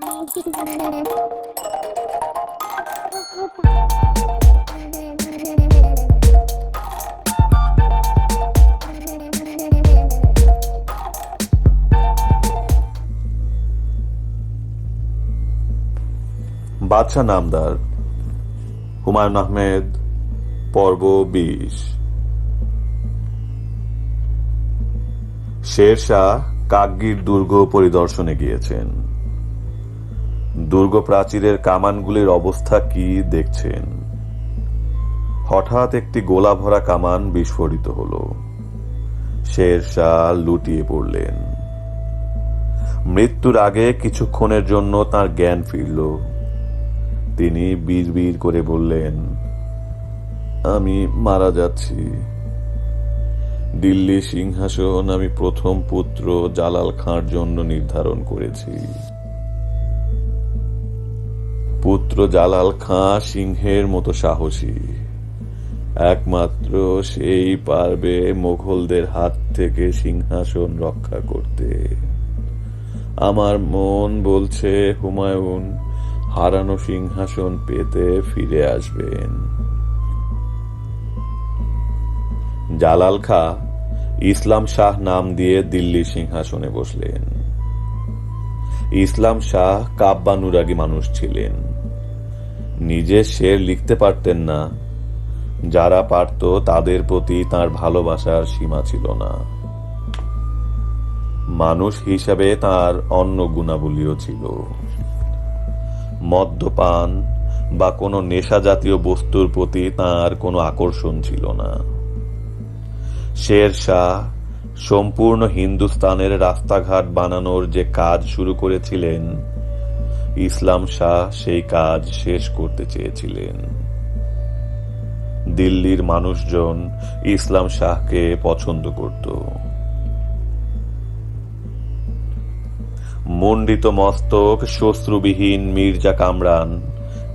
বাদশাহ নামদার হুমায়ুন আহমেদ পর্ব বিশ। শের শাহ কাকগির দুর্গ পরিদর্শনে গিয়েছেন। দুর্গ প্রাচীরের কামানগুলির অবস্থা কি দেখছেন? হঠাৎ একটি গোলা ভরা কামান বিস্ফোরিত হল। শের শাহ লুটিয়ে পড়লেন। মৃত্যুর আগে কিছুক্ষণের জন্য তার জ্ঞান ফিরল। তিনি বীর করে বললেন, আমি মারা যাচ্ছি। দিল্লি সিংহাসন আমি প্রথম পুত্র জালাল খাঁর জন্য নির্ধারণ করেছি। পুত্র জালাল খাঁ সিংহের মতো সাহসী। একমাত্র সেই পারবে মোঘলদের হাত থেকে সিংহাসন রক্ষা করতে। আমার মন বলছে, হুমায়ুন, হারানো সিংহাসন পেতে ফিরে আসবেন। জালাল খা, ইসলাম শাহ নাম দিয়ে দিল্লি সিংহাসনে বসলেন। ইসলাম শাহ কাব্যানুরাগী মানুষ ছিলেন। নিজে শের লিখতে পারতেন না। যারা পারত তাদের প্রতি তার ভালোবাসার সীমা ছিল না। মানুষ হিসাবে তার অন্য গুণাবলীও ছিল। মদ্যপান বা কোনো নেশা জাতীয় বস্তুর প্রতি তার কোনো আকর্ষণ ছিল না। শের শাহ সম্পূর্ণ হিন্দুস্তানের রাস্তাঘাট বানানোর যে কাজ শুরু করেছিলেন, ইসলাম শাহ সেই কাজ শেষ করতে চেয়েছিলেন। দিল্লির মানুষজন ইসলাম শাহকে পছন্দ করত। মণ্ডিত মস্তক শস্ত্রবিহীন মির্জা কামরান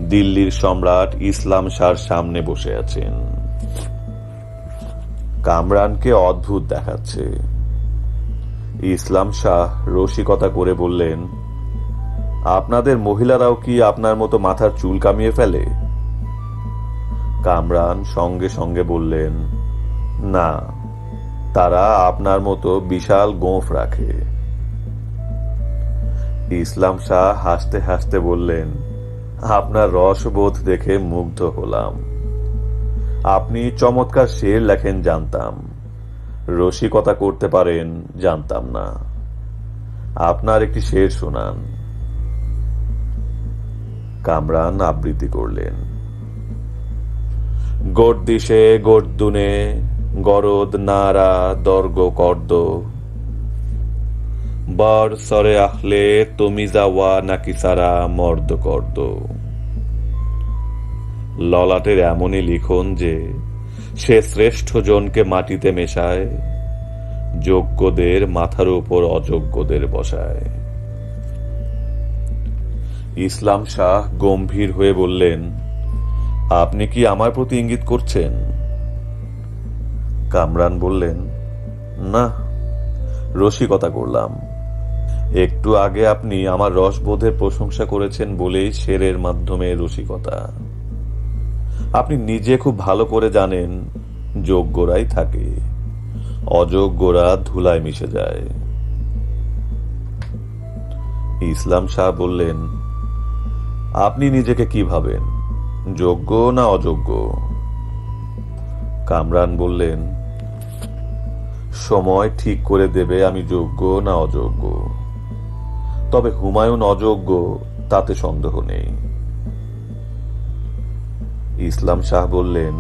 দিল্লির সম্রাট ইসলাম শাহর সামনে বসে আছেন। কামরানকে অদ্ভুত দেখাচ্ছে। ইসলাম শাহ রসিকতা করে বললেন, আপনাদের মহিলারাও কি আপনার মতো মাথার চুল কামিয়ে ফেলে? কামরান সঙ্গে সঙ্গে বললেন, না, তারা আপনার মতো বিশাল গোঁফ রাখে। ইসলাম শাহ হাসতে হাসতে বললেন, আপনার রসবোধ দেখে মুগ্ধ হলাম। আপনি চমৎকার শের লেখেন, জানতাম। রসিকতা করতে পারেন, জানতাম না। আপনার একটি শের শোনান। কামরান আবৃত্তি করলেন। গর্দিশে গর্দুনে গরদ নারা দর্গ, কর্দ। বর সরে আহলে তমিজাওয়া নাকি সারা মর্দ, কর্দ। ললাটের এমনই লিখন যে সে শ্রেষ্ঠ জনকে মাটিতে মেশায়, যোগ্যদের মাথার উপর অযোগ্যদের বসায়। ইসলাম শাহ গম্ভীর হয়ে বললেন, আপনি কি আমার প্রতি ইঙ্গিত করছেন? কামরান বললেন, না, রসিকতা করলাম। একটু আগে আপনি আমার রসবোধের প্রশংসা করেছেন বলেই শেরের মাধ্যমে রসিকতা। আপনি নিজে খুব ভালো করে জানেন যোগ্যরাই থাকে। অযোগ্যরা ধুলায় মিশে যায়। ইসলাম শাহ বললেন, আপনি নিজেকে কি ভাবেন, যোগ্য না অযোগ্য? কামরান বললেন, সময় ঠিক করে দেবে আমি যোগ্য না অযোগ্য। তবে হুমায়ুন অযোগ্য তাতে সন্দেহ নেই। ইসলাম শাহ বললেন,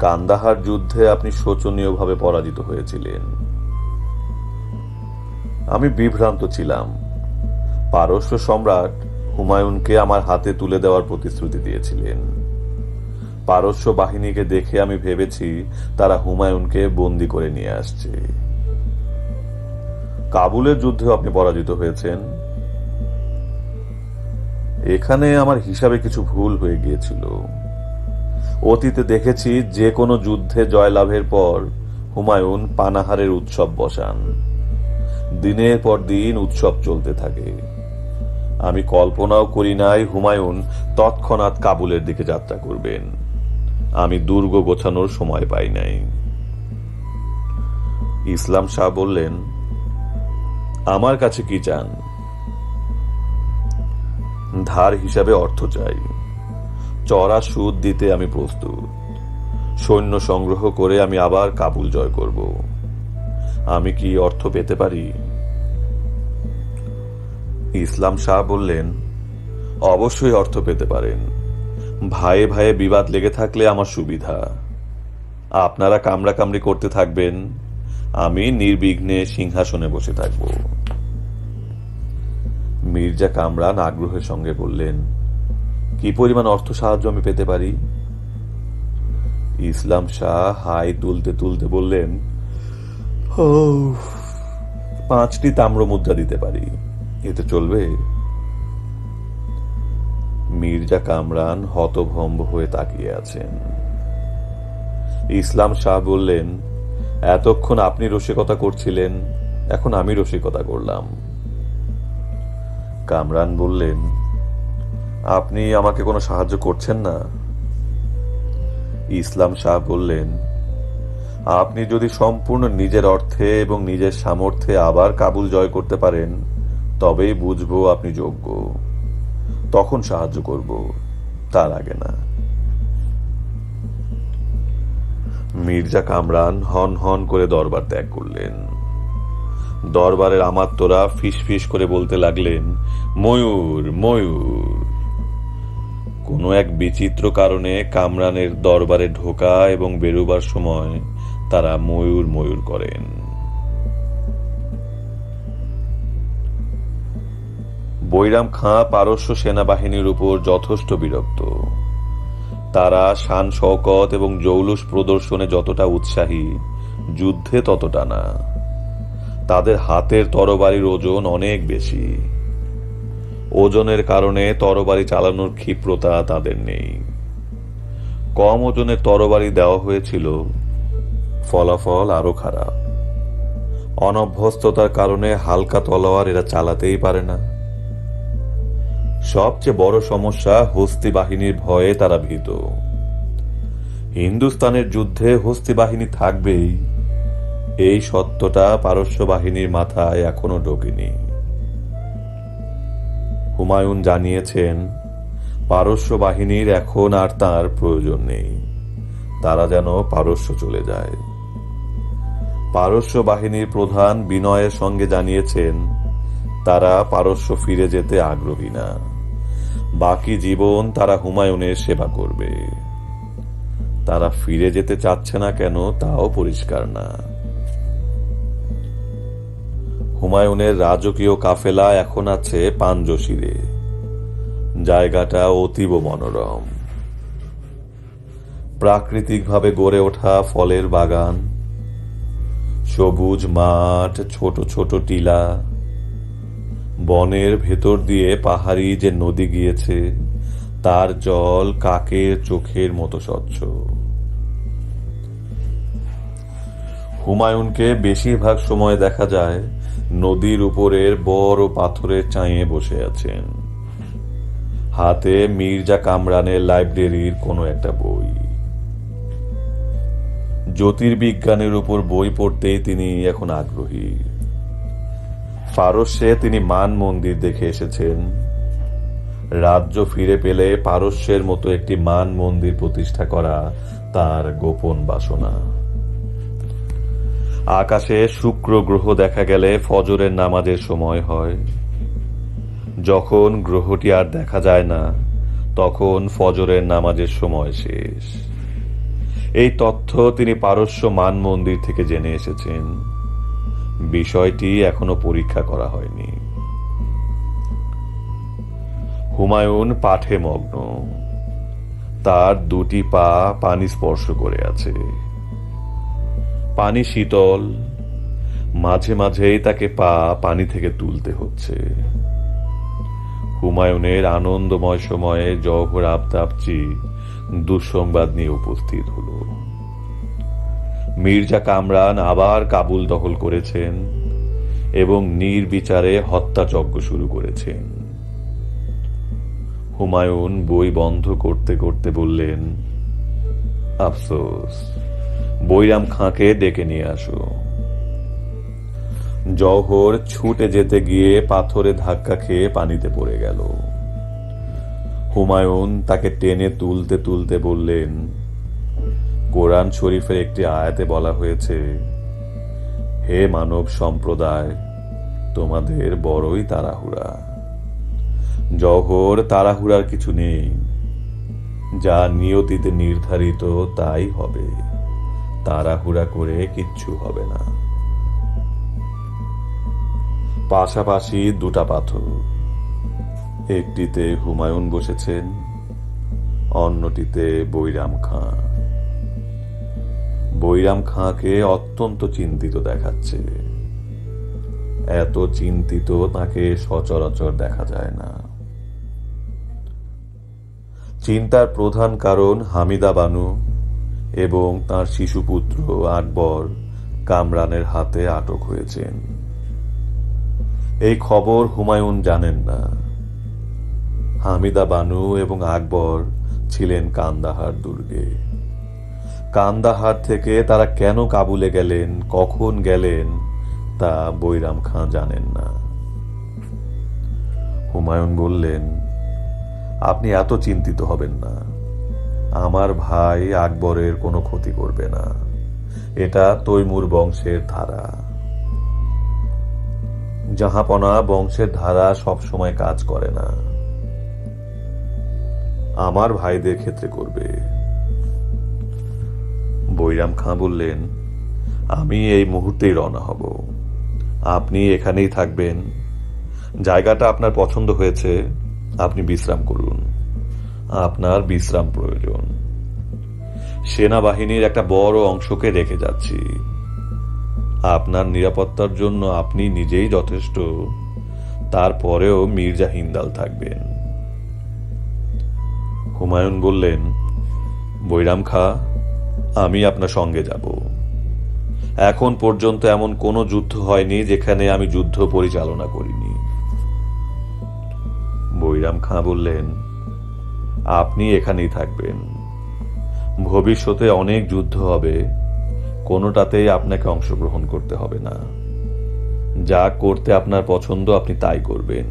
কান্দাহার যুদ্ধে আপনি শোচনীয়ভাবে পরাজিত হয়েছিলেন। আমি বিভ্রান্ত ছিলাম। পারস্য সম্রাট হুমায়ুনকে আমার হাতে তুলে দেওয়ার প্রতিশ্রুতি দিয়েছিলেন। পারস্য বাহিনীকে দেখে আমি ভেবেছি তারা হুমায়ুনকে বন্দি করে নিয়ে আসছে। কাবুলের যুদ্ধে আপনি পরাজিত হয়েছেন। এখানে আমার হিসাবে কিছু ভুল হয়ে গিয়েছিল। অতীতে দেখেছি যে কোনো যুদ্ধে জয়লাভের পর হুমায়ুন পানাহারের উৎসব বসান। দিনের পর দিন উৎসব চলতে থাকে। আমি কল্পনাও করি নাই হুমায়ুন তৎক্ষণাৎ কাবুলের দিকে যাত্রা করবেন। আমি দুর্গ গোছানোর সময় পাই নাই। ইসলাম শাহ বললেন, আমার কাছে কি চান? ধার হিসাবে অর্থ চাই। চড়া সুদ দিতে আমি প্রস্তুত। সৈন্য সংগ্রহ করে আমি আবার কাবুল জয় করব। আমি কি অর্থ পেতে পারি? ইসলাম শাহ বললেন, অবশ্যই অর্থ পেতে পারেন। ভাইয়ে ভাইয়ে বিবাদ লেগে থাকলে আমার সুবিধা। আপনারা কামড়া কামড়ি করতে থাকবেন। আমি নির্বিঘ্নে সিংহাসনে বসে থাকব। মির্জা কামরান আগ্রহের সঙ্গে বললেন কি পরিমাণ অর্থ সাহায্য আমি পেতে পারি? ইসলাম শাহ হাই তুলতে তুলতে বললেন "ও, পাঁচটি তাম্র মুদ্রা দিতে পারি এতে চলবে? মির্জা কামরান হতভম্ব হয়ে তাকিয়ে আছেন। ইসলাম শাহ বললেন এতক্ষণ আপনি রসিকতা করছিলেন এখন আমি রসিকতা করলাম। কামরান বললেন, আপনি আমাকে কোনো সাহায্য করছেন না? ইসলাম শাহ বললেন, আপনি যদি সম্পূর্ণ নিজের অর্থে এবং নিজের সামর্থ্যে আবার কাবুল জয় করতে পারেন, তবেই বুঝব আপনি যোগ্য। তখন সাহায্য করব তার আগে না। মির্জা কামরান হন হন করে দরবার ত্যাগ করলেন। দরবারের আমাত্তরা ফিস ফিস করে বলতে লাগলেন, ময়ূর ময়ূর। কোনো এক বিচিত্র কারণে কামরানের দরবারে ঢোকা এবং বেরোবার সময় তারা ময়ূর ময়ূর করেন। বৈরাম খাঁ পারস্য সেনাবাহিনীর উপর যথেষ্ট বিরক্ত। তারা শান শওকত এবং জৌলুস প্রদর্শনে যতটা উৎসাহী, যুদ্ধে ততটা না। তাদের হাতের তরবারির ওজন অনেক বেশি। ওজনের কারণে তরবারি চালানোর ক্ষিপ্রতা তাদের নেই। কম ওজনের তরবারি দেওয়া হয়েছিল। ফলাফল আরও খারাপ। অনভ্যস্ততার কারণে হালকা তলোয়ার এরা চালাতেই পারে না। সবচেয়ে বড় সমস্যা হস্তি বাহিনীর ভয়ে তারা ভীত। হিন্দুস্তানের যুদ্ধে হস্তি বাহিনী থাকবেই। এই সত্যটা পারস্য বাহিনীর মাথায় এখনও ঢোকেনি। হুমায়ুন জানিয়েছেন, পারস্য বাহিনীর এখন আর তার প্রয়োজন নেই। তারা যেন পারস্য চলে যায়। পারস্য বাহিনীর প্রধান বিনয়ের সঙ্গে জানিয়েছেন, তারা পারস্য ফিরে যেতে আগ্রহী না। বাকি জীবন তারা হুমায়ুনের সেবা করবে। তারা ফিরে যেতে চাচ্ছে না কেন তাও পরিষ্কার না। হুমায়ুনের রাজকীয় কাফেলা এখন আছে পাঞ্জশিরে জায়গাটা অতীব মনোরম। প্রাকৃতিকভাবে গড়ে ওঠা ফলের বাগান। সবুজ মাঠ, ছোট ছোট টিলা। বনের ভেতর দিয়ে পাহাড়ি যে নদী গিয়েছে, তার জল কাকের চোখের মতো স্বচ্ছ। হুমায়ুনকে বেশিরভাগ সময় দেখা যায় নদীর উপরের বড় পাথরের চাঁয়ে বসে আছেন। হাতে মির্জা কামরানের লাইব্রেরির কোনো একটা বই। জ্যোতির্বিজ্ঞানের উপর বই পড়তেই তিনি এখন আগ্রহী। পারস্যে তিনি মান মন্দির দেখে এসেছেন। রাজ্য ফিরে পেলে পারস্যের মতো একটি মান মন্দির প্রতিষ্ঠা করা তার গোপন বাসনা। আকাশে শুক্র গ্রহ দেখা গেলে ফজরের নামাজের সময় হয়। যখন গ্রহটি আর দেখা যায় না, তখন ফজরের নামাজের সময় শেষ। এই তথ্য তিনি পারস্য মান মন্দির থেকে জেনে এসেছেন। বিষয়টি এখনও পরীক্ষা করা হয়নি। হুমায়ুন পাঠে মগ্ন। তার দুটি পা পানি স্পর্শ করে আছে। পানি শীতল। মাঝে মাঝেই তাকে পা পানি থেকে তুলতে হচ্ছে। হুমায়ুনের আনন্দময় সময়ে জহর আবদাবচি দুঃসংবাদ নিয়ে উপস্থিত হলো। মির্জা কামরান আবার কাবুল দখল করেছেন এবং নির্বিচারে হত্যাযজ্ঞ শুরু করেছেন। হুমায়ুন বই বন্ধ করতে করতে বললেন, আফসোস। বৈরাম খাঁকে ডেকে নিয়ে আসো। জহর ছুটে যেতে গিয়ে পাথরে ধাক্কা খেয়ে পানিতে পড়ে গেল। হুমায়ুন তাকে টেনে তুলতে তুলতে বললেন, কোরআন শরীফের একটি আয়াতে বলা হয়েছে, হে মানব সম্প্রদায়, তোমাদের বড়ই তাড়াহুড়া। জহর তাড়াহুড়ার কিছু নেই, যা নিয়তিতে নির্ধারিত তাই হবে। তাড়াহুড়া করে কিচ্ছু হবে না। পাশাপাশি দুটা পাথর। একটিতে হুমায়ুন বসেছেন, অন্যটিতে বৈরাম খাঁ। বৈরাম খাঁকে অত্যন্ত চিন্তিত দেখাচ্ছে। এত চিন্তিত তাকে সচরাচর দেখা যায় না। চিন্তার প্রধান কারণ হামিদা বানু এবং তার শিশুপুত্র আকবর কামরানের হাতে আটক হয়েছেন। এই খবর হুমায়ুন জানেন না। হামিদা বানু এবং আকবর ছিলেন কান্দাহার দুর্গে। কান্দাহার থেকে তারা কেন কাবুলে গেলেন, কখন গেলেন, তা বৈরাম খাঁ জানেন না। হুমায়ুন বললেন, আপনি এত চিন্তিত হবেন না। আমার ভাই আকবরের কোনো ক্ষতি করবে না। এটা তৈমুর বংশের ধারা। জাহাপনা বংশের ধারা সব সময় কাজ করে না। আমার ভাইদের ক্ষেত্রে করবে। বৈরাম খাঁ বললেন, আমি এই মুহূর্তেই রওনা হব। আপনি এখানেই থাকবেন। জায়গাটা আপনার পছন্দ হয়েছে, আপনি বিশ্রাম করুন। আপনার বিশ্রাম প্রয়োজন। সেনাবাহিনীর একটা বড় অংশকে রেখে যাচ্ছি। আপনার নিরাপত্তার জন্য আপনি নিজেই যথেষ্ট। তারপরেও মির্জা হিন্দাল থাকবেন। হুমায়ুন বললেন, বৈরাম খা, আমি আপনার সঙ্গে যাব। এখন পর্যন্ত এমন কোনো যুদ্ধ হয়নি যেখানে আমি যুদ্ধ পরিচালনা করিনি। বৈরাম খাঁ বললেন আপনি এখানেই থাকবেন। ভবিষ্যতে অনেক যুদ্ধ হবে, কোনোটাতেই আপনাকে অংশগ্রহণ করতে হবে না। যা করতে আপনার পছন্দ, আপনি তাই করবেন।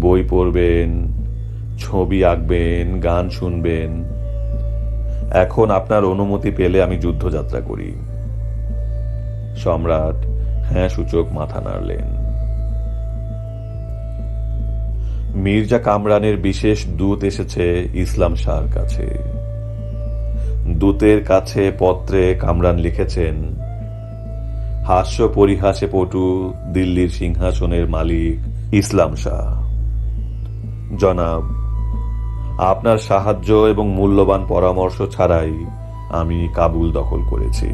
বই পড়বেন, ছবি আঁকবেন, গান শুনবেন। এখন আপনার অনুমতি পেলে আমি যুদ্ধযাত্রা করি। সম্রাট হ্যাঁ সূচক মাথা নাড়লেন। মির্জা কামরানের বিশেষ দূত এসেছে ইসলাম শাহর কাছে। দূতের কাছে পত্রে কামরান লিখেছেন, হাস্য পরিহাসে পটু দিল্লির সিংহাসনের মালিক ইসলাম শাহ। জনাব, আপনার সাহায্য এবং মূল্যবান পরামর্শ ছাড়াই আমি কাবুল দখল করেছি।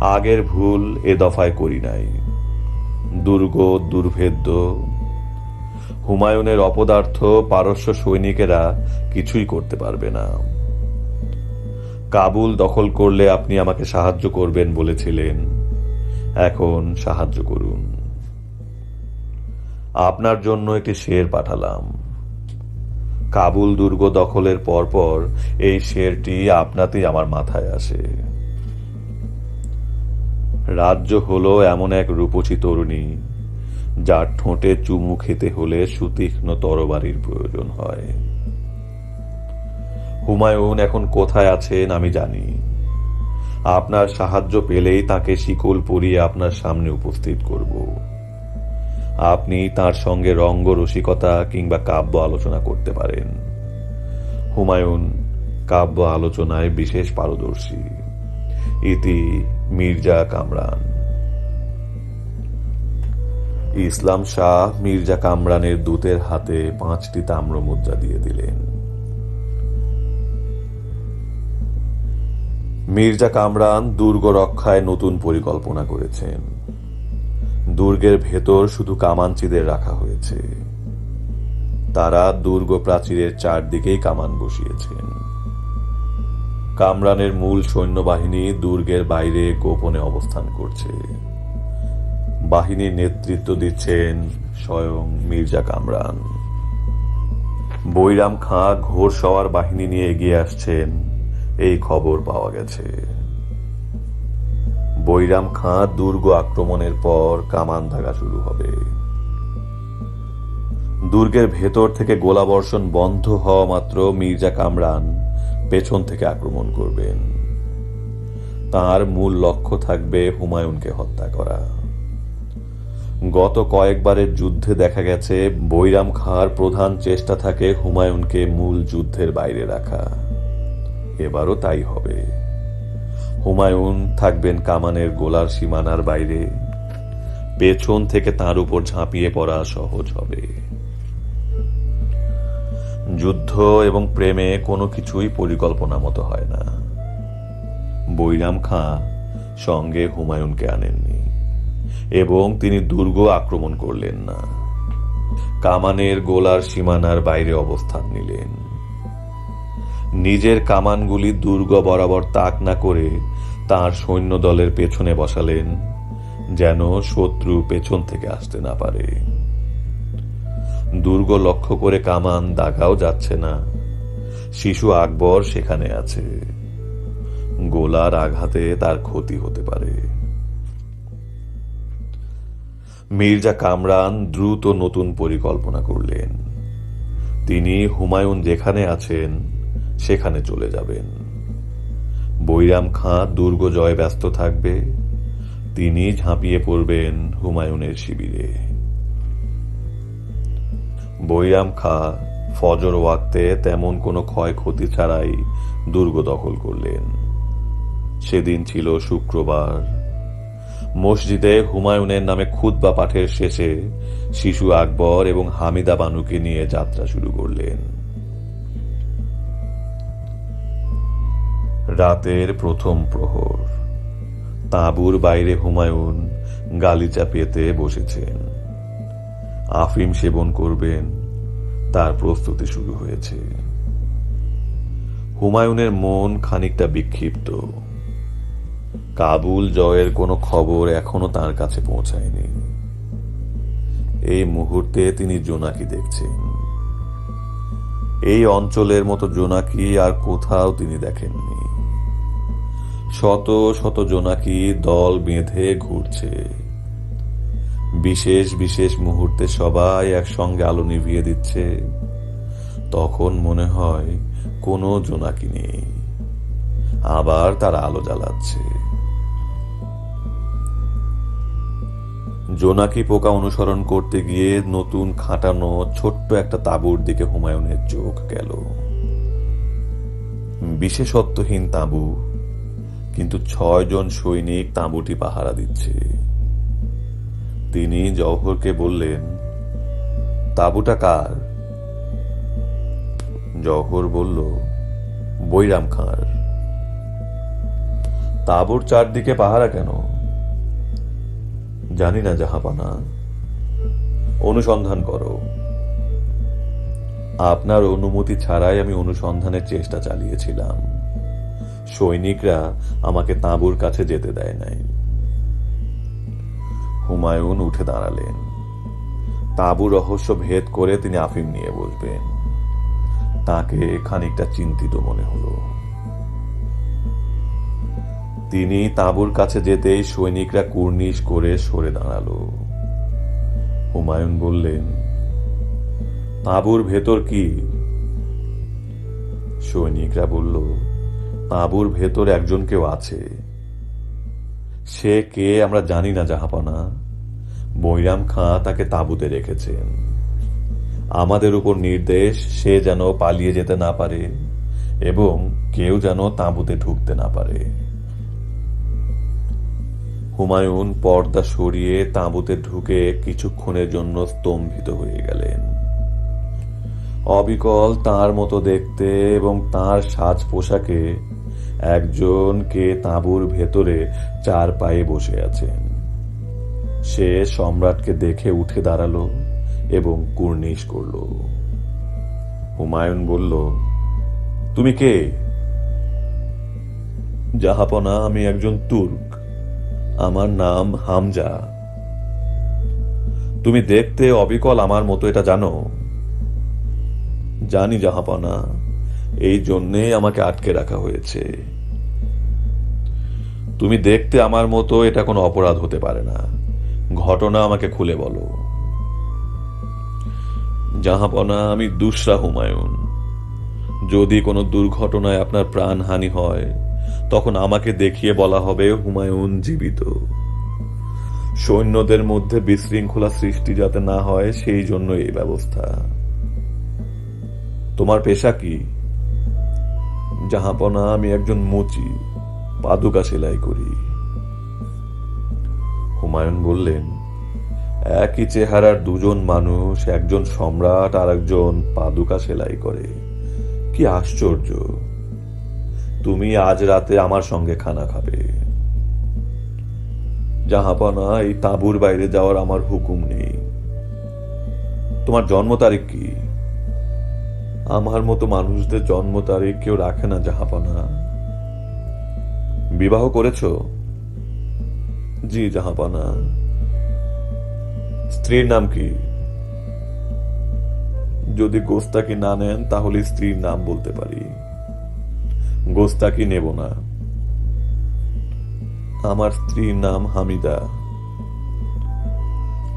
আগের ভুল এ দফায় করি নাই। দুর্গ, দুর্ভেদ্য হুমায়ুনের অপদার্থ পারস্য সৈনিকেরা কিছুই করতে পারবে না। কাবুল দখল করলে আপনি আমাকে সাহায্য করবেন বলেছিলেন। এখন সাহায্য করুন। আপনার জন্য একটি শের পাঠালাম। কাবুল দুর্গ দখলের পরপর এই শেরটি আপনাতেই আমার মাথায় আসে। রাজ্য হলো এমন এক রূপচী তরুণী যার ঠোঁটে চুমু খেতে হলে সুতীক্ষ্ণ তরবারির প্রয়োজন হয়। হুমায়ুন এখন কোথায় আছেন আমি জানি। আপনার সাহায্য পেলেই তাকে শিকল পরিয়ে আপনার সামনে উপস্থিত করব। আপনি তার সঙ্গে রঙ্গ রসিকতা কিংবা কাব্য আলোচনা করতে পারেন। হুমায়ুন কাব্য আলোচনায় বিশেষ পারদর্শী। ইতি মির্জা কামরান। ইসলাম শাহ মির্জা কামরানের দূতের হাতে পাঁচটি তাম্র মুদ্রা দিয়ে দিলেন। মির্জা কামরান দুর্গ রক্ষায় নতুন পরিকল্পনা করেছেন। দুর্গের ভেতর শুধু কামানচিদের রাখা হয়েছে। তারা দুর্গ প্রাচীরের চারদিকেই কামান বসিয়েছেন। কামরানের মূল সৈন্যবাহিনী দুর্গের বাইরে গোপনে অবস্থান করছে। বাহিনীর নেতৃত্ব দিচ্ছেন স্বয়ং মির্জা কামরান। বৈরাম খাঁ ঘোর সওয়ার বাহিনী নিয়ে এগিয়ে আসছেন। এই খবর পাওয়া গেছে। বৈরাম খাঁ দুর্গ আক্রমণের পর কামান দাগা শুরু হবে। দুর্গের ভেতর থেকে গোলাবর্ষণ বন্ধ হওয়া মাত্র মির্জা কামরান পেছন থেকে আক্রমণ করবেন। তার মূল লক্ষ্য থাকবে হুমায়ুনকে হত্যা করা। গত কয়েকবারের যুদ্ধে দেখা গেছে, বৈরাম খাঁর প্রধান চেষ্টা থাকে হুমায়ুনকে মূল যুদ্ধের বাইরে রাখা। এবারও তাই হবে। হুমায়ুন থাকবেন কামানের গোলার সীমানার বাইরে। পেছন থেকে তার উপর ঝাঁপিয়ে পড়া সহজ হবে। যুদ্ধ এবং প্রেমে কোনো কিছুই পরিকল্পনা মতো হয় না। বৈরাম খাঁ সঙ্গে হুমায়ুনকে আনেননি। এবং তিনি দুর্গ আক্রমণ করলেন না। কামানের গোলার সীমানার বাইরে অবস্থান নিলেন। নিজের কামানগুলি দুর্গ বরাবর তাক না করে তার সৈন্য দলের পেছনে বসালেন, যেন শত্রু পেছন থেকে আসতে না পারে। দুর্গ লক্ষ্য করে কামান দাগাও যাচ্ছে না। শিশু আকবর সেখানে আছে। গোলার আঘাতে তার ক্ষতি হতে পারে। মির্জা কামরান দ্রুত নতুন পরিকল্পনা করলেন। তিনি হুমায়ুন যেখানে আছেন, সেখানে চলে যাবেন। বৈরাম খাঁ দুর্গ জয় ব্যস্ত থাকবে। তিনি ঝাঁপিয়ে পড়বেন হুমায়ুনের শিবিরে। বৈরাম খাঁ ফজর ওয়াক্তে তেমন কোনো ক্ষয়ক্ষতি ছাড়াই দুর্গ দখল করলেন। সেদিন ছিল শুক্রবার। মসজিদে হুমায়ুনের নামে খুতবা পাঠের শেষে শিশু আকবর এবং হামিদা বানুকে নিয়ে যাত্রা শুরু করলেন। রাতের প্রথম প্রহর। তাঁবুর বাইরে হুমায়ুন গালিচা পেতে বসেছেন। আফিম সেবন করবেন, তার প্রস্তুতি শুরু হয়েছে। হুমায়ুনের মন খানিকটা বিক্ষিপ্ত। কাবুল জয়ের কোনো খবর এখনও তার কাছে পৌঁছায়নি। এই মুহূর্তে তিনি জোনাকি দেখছেন। এই অঞ্চলের মতো জোনাকি আর কোথাও তিনি দেখেননি। শত শত জোনাকি দল বেঁধে ঘুরছে। বিশেষ বিশেষ মুহূর্তে সবাই একসঙ্গে আলো নিভিয়ে দিচ্ছে। তখন মনে হয় কোনো জোনাকি নেই। আবার তারা আলো জ্বালাচ্ছে। জোনাকি পোকা অনুসরণ করতে গিয়ে নতুন খাটানো ছোট্ট একটা তাঁবুর দিকে হুমায়ুনের চোখ গেল। বিশেষত্বহীন তাঁবু, কিন্তু ছয়জন সৈনিক তাঁবুটি পাহারা দিচ্ছে। তিনি জওহরকে বললেন, তাঁবুটা কার? জহর বলল, বৈরাম খাঁর। তাঁবুর চারদিকে পাহারা কেন? জানি না, জাহাপানা। অনুসন্ধান করো। আপনার অনুমতি ছাড়াই আমি অনুসন্ধানের চেষ্টা চালিয়েছিলাম। সৈনিকরা আমাকে তাঁবুর কাছে যেতে দেয় নাই। হুমায়ুন উঠে দাঁড়ালেন। তাঁবু রহস্য ভেদ করে তিনি আফিম নিয়ে বসবেন। তাকে খানিকটা চিন্তিত মনে হলো। তিনি তাঁবুর কাছে যেতেই সৈনিকরা কুর্নিশ করে সরে দাঁড়াল। হুমায়ুন বললেন, তাঁবুর ভেতর কি? সৈনিকরা বলল, তাঁবুর ভেতর একজন কেউ আছে। সে কে আমরা জানি না, জাহাপানা। বৈরাম খাঁ তাকে তাঁবুতে রেখেছেন। আমাদের উপর নির্দেশ, সে যেন পালিয়ে যেতে না পারে এবং কেউ যেন তাঁবুতে ঢুকতে না পারে। হুমায়ুন পর্দা সরিয়ে তাঁবুতে ঢুকে কিছুক্ষণের জন্য স্তম্ভিত হয়ে গেলেন। অবিকল তার মতো দেখতে এবং তার সাজ পোশাকে একজনকে তাঁবুর ভেতরে চার পায়ে বসে আছেন। সে সম্রাটকে দেখে উঠে দাঁড়াল এবং কুর্নিশ করল। হুমায়ুন বলল, তুমি কে? জাহাপনা, আমি একজন তুর্ক। আমার নাম হামজা। তুমি দেখতে অবিকল আমার মতো, এটা জানো? জানি জাহাপানা, এই জন্যেই আমাকে আটকে রাখা হয়েছে। তুমি দেখতে আমার মতো, এটা কোনো অপরাধ হতে পারে না। ঘটনা আমাকে খুলে বলো। জাহাপনা, আমি দুসরা হুমায়ুন। যদি কোনো দুর্ঘটনায় আপনার প্রাণহানি হয় তখন আমাকে দেখিয়ে বলা হবে, হুমায়ুন জীবিত। সৈন্যদের মধ্যে বিশৃঙ্খলা সৃষ্টি যাতে না হয়, সেই জন্য এই ব্যবস্থা। তোমার পেশা কি? জাহাপনা, আমি একজন মুচি, পাদুকা সেলাই করি। হুমায়ুন বললেন, একই চেহারার দুজন মানুষ, একজন সম্রাট আর একজন পাদুকা সেলাই করে। কি আশ্চর্য! তুমি আজ রাতে আমার সঙ্গে খানা খাবে। জাহাপনা এই তাঁবুর বাইরে যাওয়ার আমার হুকুম নেই। তোমার জন্ম তারিখ কি? আমার মতো মানুষদের জন্ম তারিখ কেউ রাখে না জাহাপনা বিবাহ করেছ? জি জাহাপানা স্ত্রীর নাম কি? যদি গোস্তাকি না নেন, তাহলে স্ত্রীর নাম বলতে পারি। গোস্তাকি নেব না? আমার স্ত্রীর নাম হামিদা।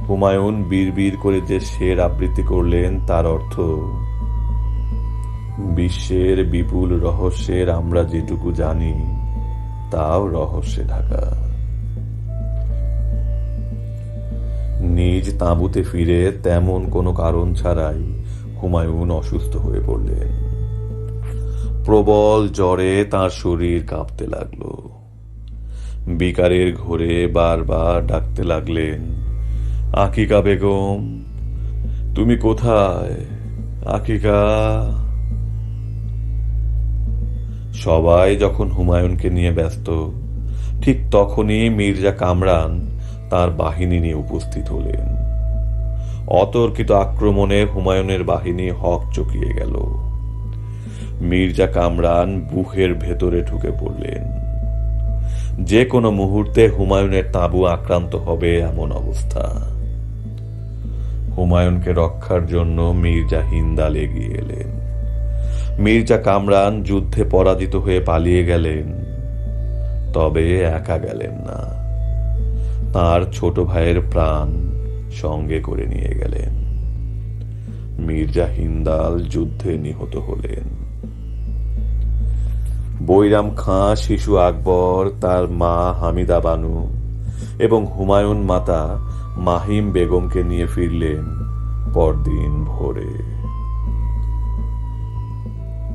হুমায়ুন বীর করে যে শের আবৃত্তি করলেন, তার অর্থ, বিশ্বের বিপুল রহস্যের আমরা যেটুকু জানি, তাও রহস্যে ঢাকা। নিজ তাঁবুতে ফিরে তেমন কোনো কারণ ছাড়াই হুমায়ুন অসুস্থ হয়ে পড়লেন। প্রবল জ্বরে তার শরীর কাঁপতে লাগল। বিকারের ঘোরে বারবার ডাকতে লাগলেন, আকিকা বেগম, তুমি কোথায়? আকিকা? সবাই যখন হুমায়ুনকে নিয়ে ব্যস্ত, ঠিক তখনই মির্জা কামরান তার বাহিনী নিয়ে উপস্থিত হলেন। অতর্কিত আক্রমণে হুমায়ুনের বাহিনী হক চকিয়ে গেল। মির্জা কামরান বুকের ভেতরে ঢুকে পড়লেন। যে কোনো মুহূর্তে হুমায়ুনের তাঁবু আক্রান্ত হবে এমন অবস্থা। হুমায়ুনকে রক্ষার জন্য মির্জা হিন্দাল এগিয়ে এলেন। মির্জা কামরান যুদ্ধে পরাজিত হয়ে পালিয়ে গেলেন। তবে একা গেলেন না। তার ছোট ভাইয়ের প্রাণ সঙ্গে করে নিয়ে গেলেন। মির্জা হিন্দাল যুদ্ধে নিহত হলেন। বৈরাম খাঁ শিশু আকবর, তার মা হামিদা বানু এবং হুমায়ুন মাতা মাহিম বেগমকে নিয়ে ফিরলেন পরদিন ভোরে।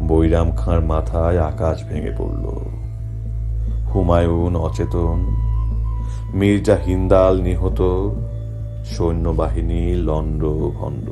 বৈরাম খাঁর মাথায় আকাশ ভেঙে পড়ল। হুমায়ুন অচেতন, মির্জা হিন্দাল নিহত, সৈন্যবাহিনী লন্ড ভণ্ড